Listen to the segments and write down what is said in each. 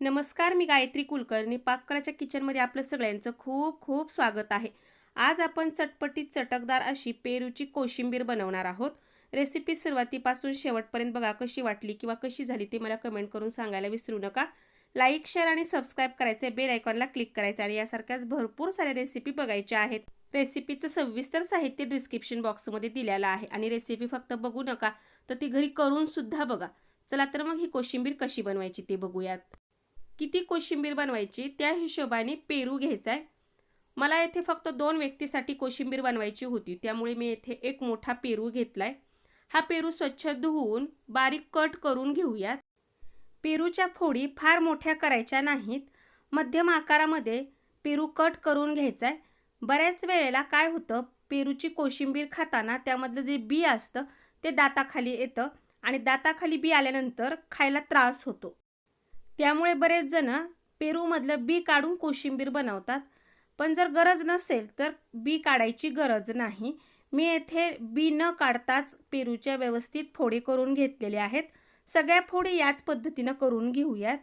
नमस्कार मी गायत्री कुलकर्णी पाककलाच्या किचनमध्ये आपलं सगळ्यांचं खूप खूप स्वागत आहे. आज आपण चटपटीत चटकदार अशी पेरूची कोशिंबीर बनवणार आहोत. रेसिपी सुरुवातीपासून शेवटपर्यंत बघा कशी वाटली किंवा कशी झाली ते मला कमेंट करून सांगायला विसरू नका. लाईक शेअर आणि सबस्क्राईब करायचं बेल आयकॉनला क्लिक करायचं आणि यासारख्याच भरपूर साऱ्या रेसिपी बघायच्या आहेत. रेसिपीचं सविस्तर साहित्य डिस्क्रिप्शन बॉक्समध्ये दिलेलं आहे आणि रेसिपी फक्त बघू नका तर ती घरी करून सुद्धा बघा. चला तर मग ही कोशिंबीर कशी बनवायची ते बघूयात. किती कोशिंबीर बनवायची त्या हिशोबाने पेरू घ्यायचा आहे मला येथे फक्त दोन व्यक्तीसाठी कोशिंबीर बनवायची होती त्यामुळे मी येथे एक मोठा पेरू घेतलाय. हा पेरू स्वच्छ धुवून बारीक कट करून घेऊयात. पेरूच्या फोडी फार मोठ्या करायच्या नाहीत. मध्यम आकारामध्ये पेरू कट करून घ्यायचा आहे बऱ्याच वेळेला काय होतं पेरूची कोशिंबीर खाताना त्यामधलं जे बी असतं ते दाताखाली येतं आणि दाताखाली बी आल्यानंतर खायला त्रास होतो. त्यामुळे बरेच जण पेरूमधलं बी काढून कोशिंबीर बनवतात. पण जर गरज नसेल तर बी काढायची गरज नाही. मी येथे बी न काढताच पेरूच्या व्यवस्थित फोडी करून घेतलेल्या आहेत. सगळ्या फोडी याच पद्धतीनं करून घेऊयात.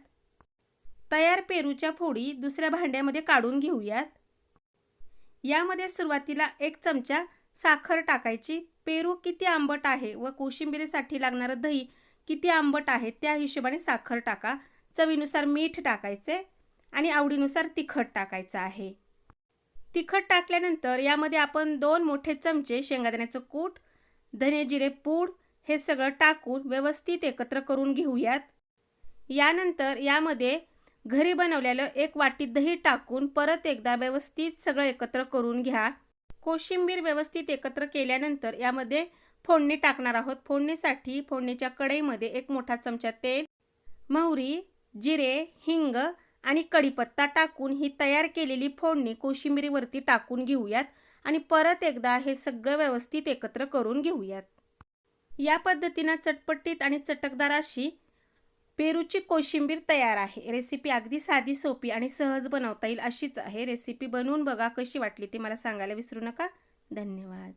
तयार पेरूच्या फोडी दुसऱ्या भांड्यामध्ये काढून घेऊयात. यामध्ये सुरुवातीला एक चमचा साखर टाकायची. पेरू किती आंबट आहे व कोशिंबिरीसाठी लागणारं दही किती आंबट आहे त्या हिशोबाने साखर टाका. चवीनुसार मीठ टाकायचे आणि आवडीनुसार तिखट टाकायचं आहे. तिखट टाकल्यानंतर यामध्ये आपण दोन मोठे चमचे शेंगादाण्याचं कूट धने जिरे पूड हे सगळं टाकून व्यवस्थित एकत्र करून घेऊयात. यानंतर यामध्ये घरी बनवलेलं एक वाटी दही टाकून परत एकदा व्यवस्थित सगळं एकत्र करून घ्या. कोशिंबीर व्यवस्थित एकत्र केल्यानंतर यामध्ये फोडणी टाकणार आहोत. फोडणीसाठी फोडणीच्या कढईमध्ये एक मोठा चमचा तेल मोहरी जिरे हिंग आणि कढीपत्ता टाकून ही तयार केलेली फोडणी कोशिंबिरीवरती टाकून घेऊयात आणि परत एकदा हे सगळं व्यवस्थित एकत्र करून घेऊयात. या पद्धतीनं चटपटीत आणि चटकदार अशी पेरूची कोशिंबीर तयार आहे. रेसिपी अगदी साधी सोपी आणि सहज बनवता येईल अशीच आहे. रेसिपी बनवून बघा कशी वाटली ती मला सांगायला विसरू नका. धन्यवाद.